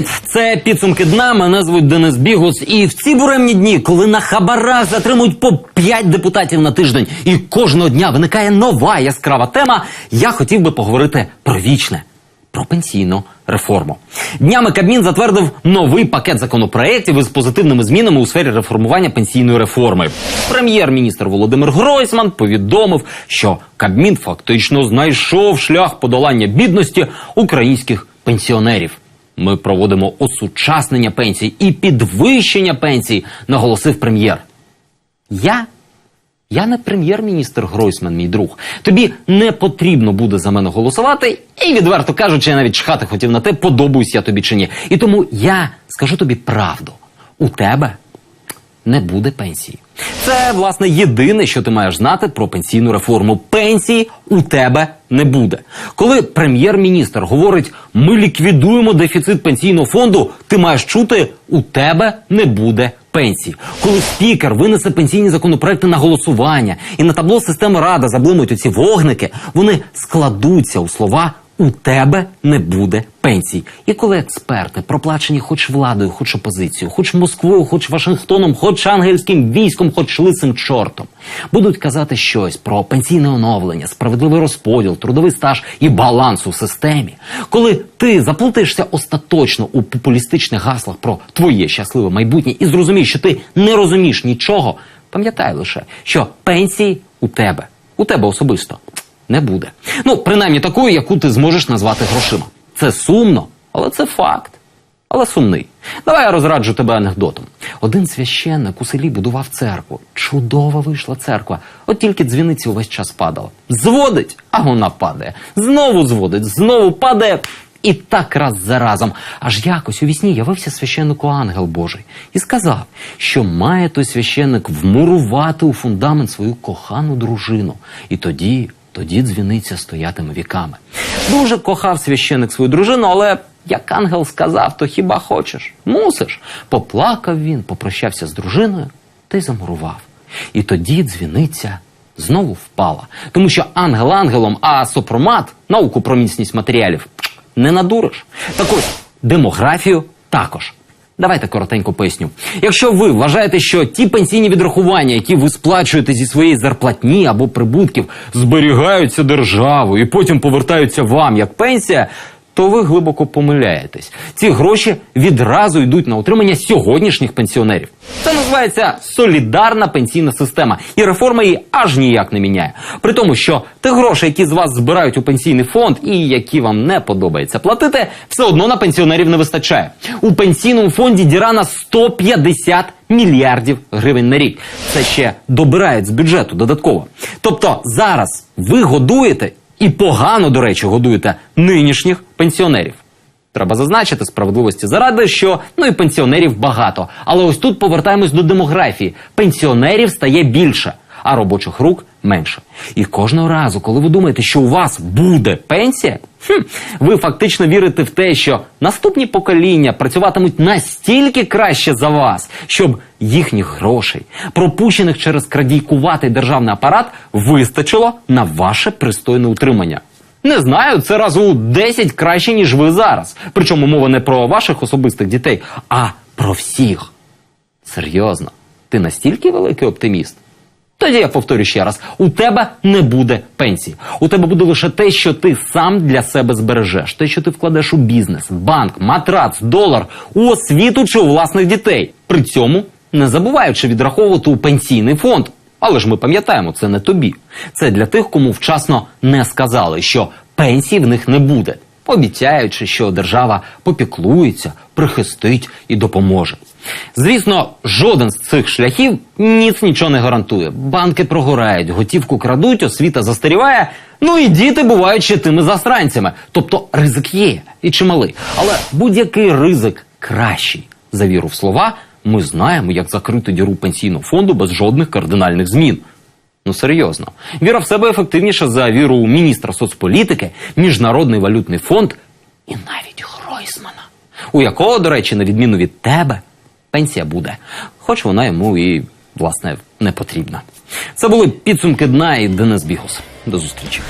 Це підсумки дна. Мене звуть Денис Бігус. І в ці буремні дні, коли на хабарах затримують по 5 депутатів на тиждень, і кожного дня виникає нова яскрава тема, я хотів би поговорити про вічне. Про пенсійну реформу днями Кабмін затвердив новий пакет законопроєктів із позитивними змінами у сфері реформування пенсійної реформи. Прем'єр-міністр Володимир Гройсман повідомив, що Кабмін фактично знайшов шлях подолання бідності українських пенсіонерів. Ми проводимо осучаснення пенсій і підвищення пенсій, наголосив прем'єр. Я я не прем'єр-міністр Гройсман, мій друг. Тобі не потрібно буде за мене голосувати, і відверто кажучи, я навіть чхати хотів на те, подобаюсь я тобі чи ні. І тому я скажу тобі правду: у тебе не буде пенсії. Це власне єдине, що ти маєш знати про пенсійну реформу. Пенсії у тебе не буде. Коли прем'єр-міністр говорить, ми ліквідуємо дефіцит пенсійного фонду, ти маєш чути, у тебе не буде пенсії. Коли спікер винесе пенсійні законопроекти на голосування і на табло системи рада заблимуть оці вогники, вони складуться у слова. У тебе не буде пенсій. І коли експерти, проплачені хоч владою, хоч опозицією, хоч Москвою, хоч Вашингтоном, хоч ангельським військом, хоч лисим чортом, будуть казати щось про пенсійне оновлення, справедливий розподіл, трудовий стаж і баланс у системі, коли ти заплутаєшся остаточно у популістичних гаслах про твоє щасливе майбутнє і зрозумієш, що ти не розумієш нічого, пам'ятай лише, що пенсії у тебе, у тебе особисто не буде. Ну, принаймні такою, яку ти зможеш назвати грошима. Це сумно, але це факт. Але сумний. Давай я розраджу тебе анекдотом. Один священник у селі будував церкву. Чудова вийшла церква. От тільки дзвіниці увесь час падала. Зводить, а вона падає. Знову зводить, знову падає. І так раз за разом. Аж якось у вісні явився священнику ангел Божий і сказав, що має той священник вмурувати у фундамент свою кохану дружину. І тоді тоді дзвіниця стоятиме віками. Дуже кохав священик свою дружину, але як ангел сказав, то хіба хочеш? Мусиш. Поплакав він, попрощався з дружиною та й замурував. І тоді дзвіниця знову впала. Тому що ангел ангелом, а сопромат, науку про міцність матеріалів, не надуриш. Так ось демографію також. Давайте коротенько поясню. Якщо ви вважаєте, що ті пенсійні відрахування, які ви сплачуєте зі своєї зарплатні або прибутків, зберігаються державою і потім повертаються вам як пенсія, то ви глибоко помиляєтесь. Ці гроші відразу йдуть на утримання сьогоднішніх пенсіонерів. Це називається солідарна пенсійна система, і реформа її аж ніяк не міняє. При тому, що тих грошей, які з вас збирають у пенсійний фонд і які вам не подобається платити, все одно на пенсіонерів не вистачає. У пенсійному фонді діра на 150 мільярдів гривень на рік. Це ще добирають з бюджету додатково. Тобто зараз ви годуєте і погано, до речі, годуєте нинішніх пенсіонерів. Треба зазначити справедливості заради, що ну і пенсіонерів багато. Але ось тут повертаємось до демографії. Пенсіонерів стає більше, а робочих рук менше. І кожного разу, коли ви думаєте, що у вас буде пенсія, хм, ви фактично вірите в те, що наступні покоління працюватимуть настільки краще за вас, щоб їхніх грошей, пропущених через крадійкуватий державний апарат, вистачило на ваше пристойне утримання. Не знаю, це разу у 10 краще, ніж ви зараз. Причому мова не про ваших особистих дітей, а про всіх. Серйозно, ти настільки великий оптиміст? Тоді я повторю ще раз: у тебе не буде пенсії. У тебе буде лише те, що ти сам для себе збережеш, те, що ти вкладеш у бізнес, банк, матрац, долар, у освіту чи у власних дітей. При цьому не забуваючи відраховувати у пенсійний фонд. Але ж ми пам'ятаємо, це не тобі. Це для тих, кому вчасно не сказали, що пенсії в них не буде, обіцяючи, що держава попіклується, прихистить і допоможе. Звісно, жоден з цих шляхів ніц нічого не гарантує. Банки прогорають, готівку крадуть, освіта застаріває. Ну і діти бувають ще тими засранцями. Тобто ризик є і чималий. Але будь-який ризик кращий за віру в слова. Ми знаємо, як закрити діру пенсійного фонду без жодних кардинальних змін. Ну серйозно, віра в себе ефективніша за віру у міністра соцполітики, міжнародний валютний фонд і навіть Гройсмана, у якого, до речі, на відміну від тебе, пенсія буде, хоч вона йому і власне не потрібна. Це були підсумки дна і Денис Бігус. До зустрічі.